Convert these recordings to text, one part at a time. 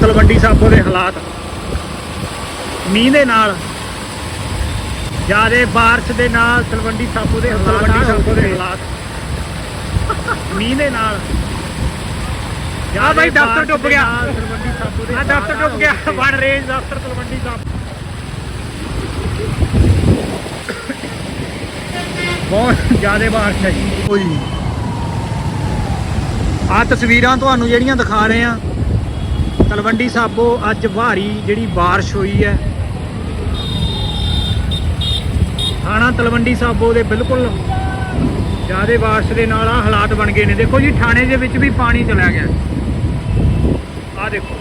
ਤਲਵੰਡੀ ਸਾਬੋ ਦੇ ਹਾਲਾਤ। ਮੀਂਹ ਦੇ ਨਾਲ ਜਿਆਦੇ ਬਾਰਿਸ਼ ਦੇ ਨਾਲ ਤਲਵੰਡੀ ਸਾਬੋ ਦੇ ਹਾਲਾਤ ਤਲਵੰਡੀ ਸਾਬੋ ਦੇ। ਹਾਲਾਤ। ਮੀਂਹ ਦੇ ਨਾਲ ਆ ਬਾਈ ਦਫ਼ਤਰ ਡੁੱਬ ਗਿਆ। ਤਲਵੰਡੀ ਸਾਬੋ ਦੇ ਆ ਦਫ਼ਤਰ ਡੁੱਬ ਗਿਆ। ਵਨ ਰੇਂਜ ਦਫ਼ਤਰ ਤਲਵੰਡੀ ਸਾਬੋ। ਬਹੁਤ ਜ਼ਿਆਦਾ ਬਾਰਿਸ਼ ਹੈ ਜੀ। ਕੋਈ ਆ ਤਸਵੀਰਾਂ ਤੁਹਾਨੂੰ ਜਿਹੜੀਆਂ ਦਿਖਾ ਰਹੇ ਆ ਤਲਵੰਡੀ ਸਾਬੋ, ਅੱਜ ਭਾਰੀ ਜਿਹੜੀ ਬਾਰਿਸ਼ ਹੋਈ ਹੈ। ਥਾਣਾ ਤਲਵੰਡੀ ਸਾਬੋ ਦੇ ਬਿਲਕੁਲ ਜ਼ਿਆਦਾ ਬਾਰਿਸ਼ ਦੇ ਨਾਲ ਆ ਹਾਲਾਤ ਬਣ ਗਏ ਨੇ। ਦੇਖੋ ਜੀ, ਥਾਣੇ ਦੇ ਵਿੱਚ ਵੀ ਪਾਣੀ ਚਲਾ ਗਿਆ। ਆ ਦੇਖੋ।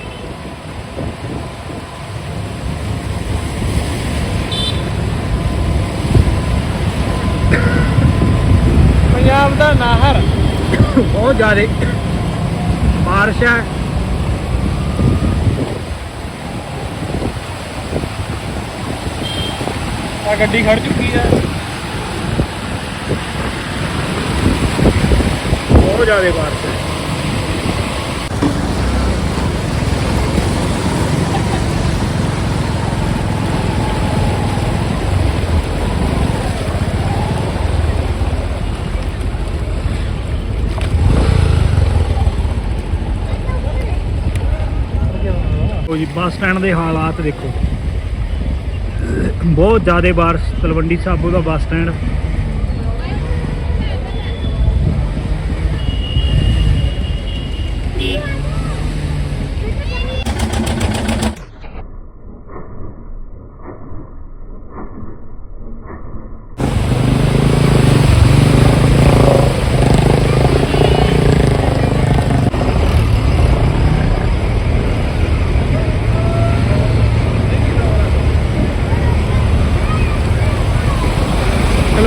ਪੰਜਾਬ ਦਾ ਨਾਹਰ। ਬਹੁਤ ਜ਼ਿਆਦਾ ਬਾਰਿਸ਼ ਹੈ। ਆ ਗੱਡੀ ਖੜ ਚੁੱਕੀ ਆ ਬਹੁਤ ਜ਼ਿਆਦਾ ਬਾਰਿਸ਼ ਹੈ। ਉਹ ਜੀ, ਬੱਸ ਸਟੈਂਡ ਦੇ ਹਾਲਾਤ ਦੇਖੋ। ਬਹੁਤ ਜ਼ਿਆਦਾ ਬਾਰਿਸ਼ ਤਲਵੰਡੀ ਸਾਬੋ ਦਾ ਬੱਸ ਸਟੈਂਡ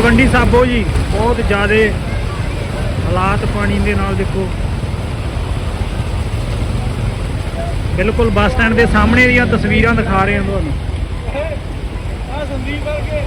ਤਲਵੰਡੀ ਸਾਬੋ ਜੀ, ਬਹੁਤ ਜ਼ਿਆਦਾ ਹਾਲਾਤ ਪਾਣੀ ਦੇ ਨਾਲ ਦੇਖੋ। ਬਿਲਕੁਲ ਬੱਸ ਸਟੈਂਡ ਦੇ ਸਾਹਮਣੇ ਦੀਆਂ ਤਸਵੀਰਾਂ ਦਿਖਾ ਰਹੇ ਹਾਂ ਤੁਹਾਨੂੰ। ਆ ਸੰਦੀਪ ਵਰਗੇ